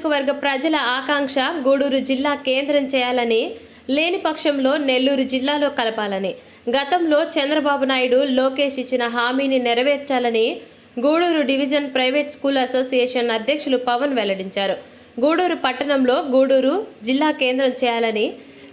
నియోజకవర్గ ప్రజల ఆకాంక్ష గూడూరు జిల్లా కేంద్రం చేయాలని లేని పక్షంలో నెల్లూరు జిల్లాలో కలపాలని. గతంలో చంద్రబాబు నాయుడు లోకేష్ ఇచ్చిన హామీని నెరవేర్చాలని Gudur division private school association అధ్యక్షులు పవన్ వెల్లడించారు. గూడూరు పట్టణంలో గూడూరు జిల్లా కేంద్రం చేయాలని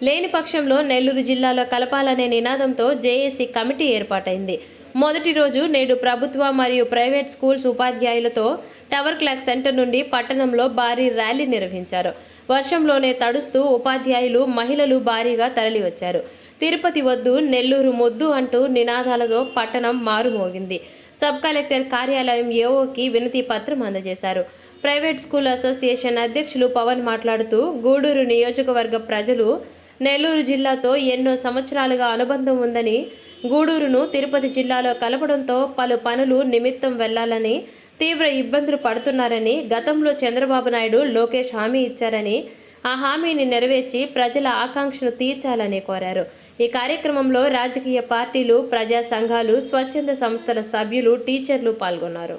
లేని పక్షంలో నెల్లూరు జిల్లాలో కలపాలనే నినాదంతో జేఏసీ కమిటీ ఏర్పాటైంది. మొదటి రోజు నేడు ప్రభుత్వ మరియు ప్రైవేట్ స్కూల్స్ ఉపాధ్యాయులతో టవర్ క్లాక్ సెంటర్ నుండి పట్టణంలో భారీ ర్యాలీ నిర్వహించారు. వర్షంలోనే తడుస్తూ ఉపాధ్యాయులు మహిళలు భారీగా తరలివచ్చారు. తిరుపతి వద్దు నెల్లూరు మొద్దు అంటూ నినాదాలతో పట్టణం మారుమోగింది. సబ్ కలెక్టర్ కార్యాలయం ఏఓకి వినతి పత్రం అందజేశారు. ప్రైవేట్ స్కూల్ అసోసియేషన్ అధ్యక్షులు పవన్ మాట్లాడుతూ గూడూరు నియోజకవర్గ ప్రజలు నెల్లూరు జిల్లాతో ఎన్నో సంవత్సరాలుగా అనుబంధం ఉందని గూడూరును తిరుపతి జిల్లాలో కలపడంతో పలు పనులు నిమిత్తం వెళ్ళాలని తీవ్ర ఇబ్బందులు పడుతున్నారని గతంలో చంద్రబాబు నాయుడు లోకేష్ హామీ ఇచ్చారని ఆ హామీని నెరవేర్చి ప్రజల ఆకాంక్షను తీర్చాలని కోరారు. ఈ కార్యక్రమంలో రాజకీయ పార్టీలు ప్రజా సంఘాలు స్వచ్ఛంద సంస్థల సభ్యులు టీచర్లు పాల్గొన్నారు.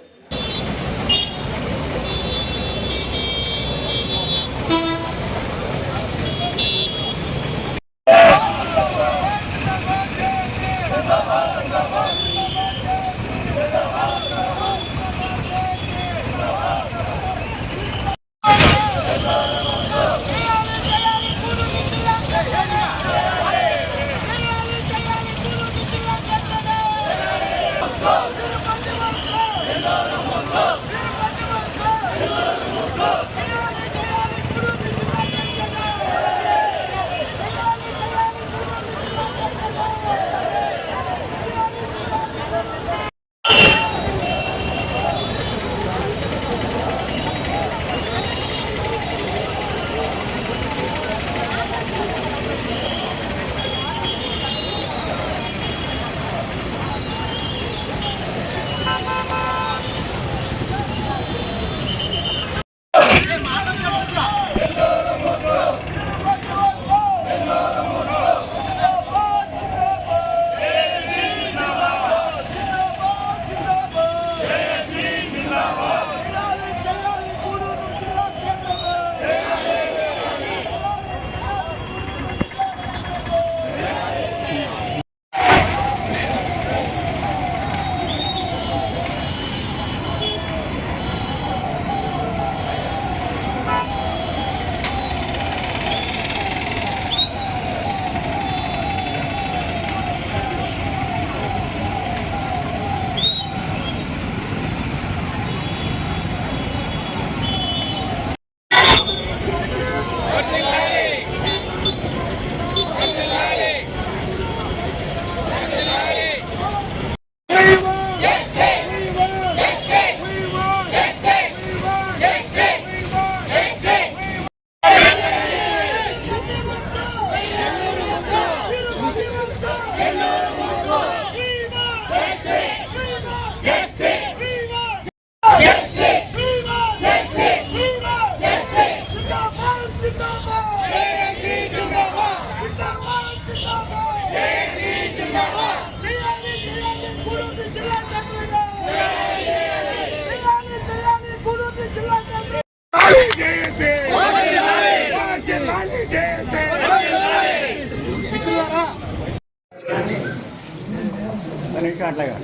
అట్లాగా.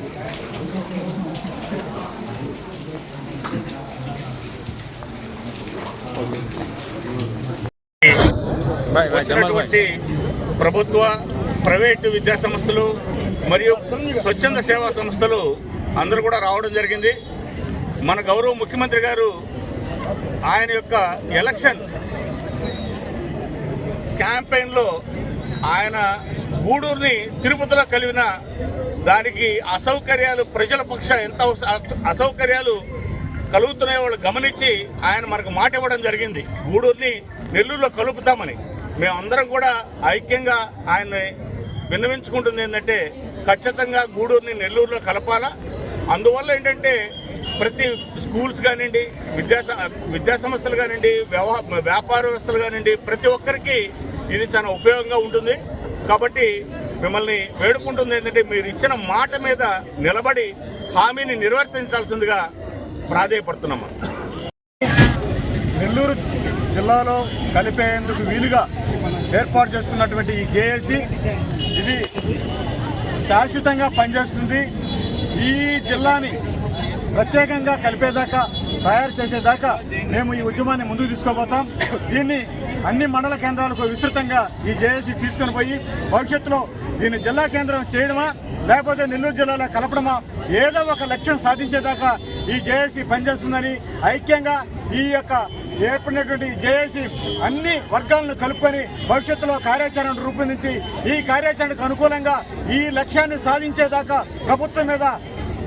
వచ్చినటువంటి ప్రభుత్వ ప్రైవేటు విద్యా సంస్థలు మరియు స్వచ్ఛంద సేవా సంస్థలు అందరూ కూడా రావడం జరిగింది. మన గౌరవ ముఖ్యమంత్రి గారు ఆయన యొక్క ఎలక్షన్ క్యాంపెయిన్లో ఆయన గూడూరుని తిరుపతిలో కలిగిన దానికి అసౌకర్యాలు ప్రజల పక్ష ఎంత అసౌకర్యాలు కలుగుతున్నాయో వాళ్ళు గమనించి ఆయన మనకు మాట ఇవ్వడం జరిగింది. గూడూరుని నెల్లూరులో కలుపుతామని. మేమందరం కూడా ఐక్యంగా ఆయన్ని విన్నవించుకుంటుంది ఏంటంటే ఖచ్చితంగా గూడూరుని నెల్లూరులో కలపాలా. అందువల్ల ఏంటంటే ప్రతి స్కూల్స్ కానివ్వండి విద్యా విద్యాసంస్థలు కానివ్వండి వ్యవహ వ్యాపార వ్యవస్థలు కానివ్వండి ప్రతి ఒక్కరికి ఇది చాలా ఉపయోగంగా ఉంటుంది. కాబట్టి మిమ్మల్ని వేడుకుంటుంది ఏంటంటే మీరు ఇచ్చిన మాట మీద నిలబడి హామీని నిర్వర్తించాల్సిందిగా ప్రాధేయపడుతున్నాము నెల్లూరు జిల్లాలో కలిపేందుకు వీలుగా ఏర్పాటు చేస్తున్నటువంటి ఈ జేఏసీ ఇది శాశ్వతంగా పనిచేస్తుంది. ఈ జిల్లాని ప్రత్యేకంగా కలిపేదాకా తయారు చేసేదాకా మేము ఈ ఉద్యమాన్ని ముందుకు తీసుకోబోతాం దీన్ని అన్ని మండల కేంద్రాలకు విస్తృతంగా ఈ జేఏసీ తీసుకొని పోయి భవిష్యత్తులో దీన్ని జిల్లా కేంద్రం చేయడమా లేకపోతే నెల్లూరు జిల్లాలో కలపడమా ఏదో ఒక లక్ష్యం సాధించేదాకా ఈ జేఏసీ పనిచేస్తుందని ఐక్యంగా ఈ యొక్క ఏర్పడినటువంటి జేఏసీ అన్ని వర్గాలను కలుపుకొని భవిష్యత్తులో కార్యాచరణ రూపొందించి ఈ కార్యాచరణకు అనుకూలంగా ఈ లక్ష్యాన్ని సాధించేదాకా ప్రభుత్వం మీద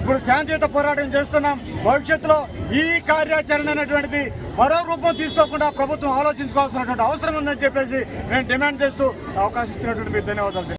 ఇప్పుడు శాంతియుత పోరాటం చేస్తున్నాం. భవిష్యత్తులో ఈ కార్యాచరణ అనేటువంటిది మరో రూపం తీసుకోకుండా ప్రభుత్వం ఆలోచించుకోవాల్సినటువంటి అవసరం ఉందని చెప్పేసి నేను డిమాండ్ చేస్తూ అవకాశం ఇచ్చినటువంటి మీకు ధన్యవాదాలు.